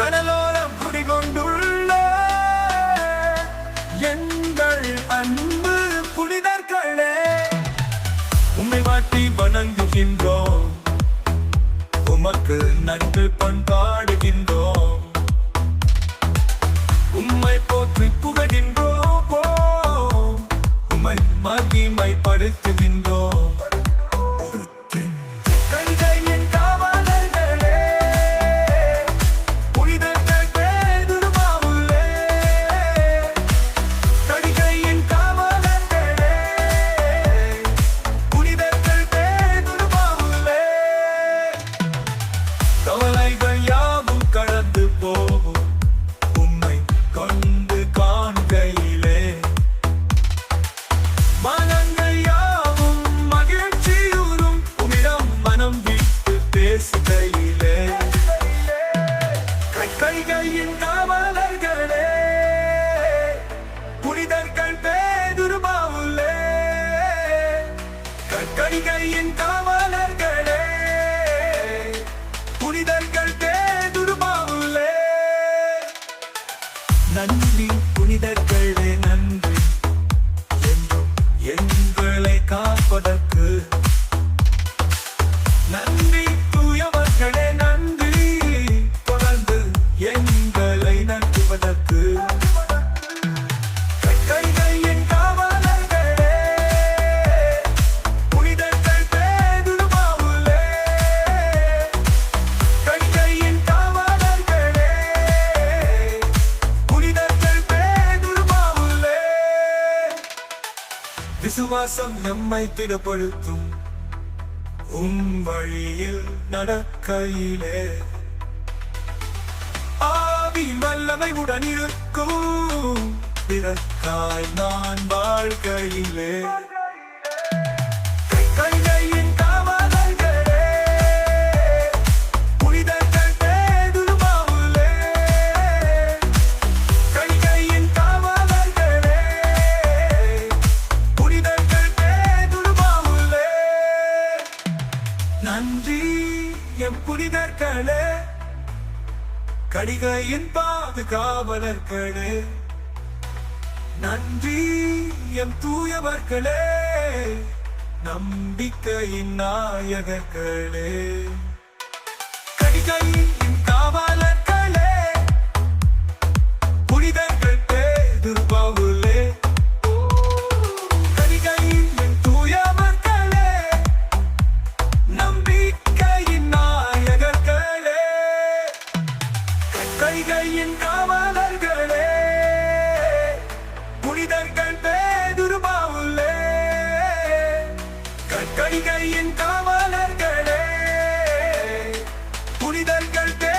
கடலோரம் குடிகொண்டுள்ள எங்கள் அன்பு புனிதர்களே உண்மை வாட்டி வணங்குகின்றோம். உமக்கு நன்றி பண்பாடுகின்றோம். உம்மை நன்றி புனிதர்கள் விசுவாசம் நம்மை திடப்படுத்தும். உம் வழியில் நடக்கையிலே. ஆவியின் வல்லமை உடன் இருக்கும். பிறக்காய் நான் வாழ்க்கையிலே. எம் புனிதர்களே கடிகையின் பாதுகாவலர்களே நன்றி எம் தூயவர்களே நம்பிக்கையின் நாயகர்களே. என் காவலர்களே புனிதர்கள் பேதுருபாவுள்ளே. கற்கடிகள் என் காவலர்களே புனிதர்கள் பே